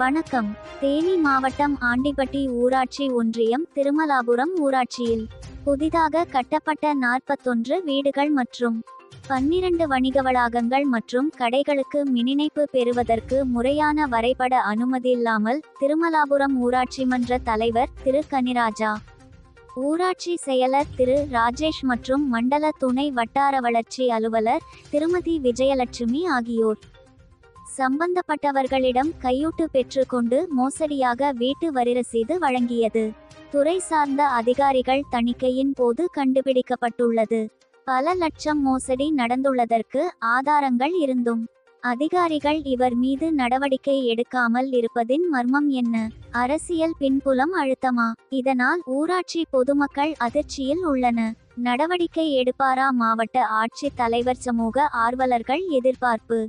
வணக்கம். தேனி மாவட்டம் ஆண்டிப்பட்டி ஊராட்சி ஒன்றியம் திருமலாபுரம் ஊராட்சியில் புதிதாக கட்டப்பட்ட நாற்பத்தொன்று வீடுகள் மற்றும் பன்னிரண்டு வணிக வளாகங்கள் மற்றும் கடைகளுக்கு மின்னிணைப்பு பெறுவதற்கு முறையான வரைபட அனுமதி இல்லாமல் திருமலாபுரம் ஊராட்சி மன்ற தலைவர் திரு. கனிராஜா ஊராட்சி செயலர் திரு. ராஜேஷ் மற்றும் மண்டல துணை வட்டார வளர்ச்சி அலுவலர் திருமதி. விஜயலட்சுமி ஆகியோர் சம்பந்தப்பட்டவர்களிடம் கையூட்டு பெற்றுக்கொண்டு மோசடியாக வீட்டு வரி ரசீது வழங்கியது. துறை சார்ந்த அதிகாரிகள் தணிக்கையின் போது கண்டுபிடிக்கப்பட்டுள்ளது. பல லட்சம் மோசடி நடந்துள்ளதற்கு ஆதாரங்கள் இருந்தும் அதிகாரிகள் இவர் மீது நடவடிக்கை எடுக்காமல் இருப்பதின் மர்மம் என்ன? அரசியல் பின்புலம் அழுத்தமா? இதனால் ஊராட்சி பொதுமக்கள் அதிர்ச்சியில் உள்ளன. நடவடிக்கை எடுப்பாரா மாவட்ட ஆட்சித் தலைவர் சமூக ஆர்வலர்கள் எதிர்பார்ப்பு?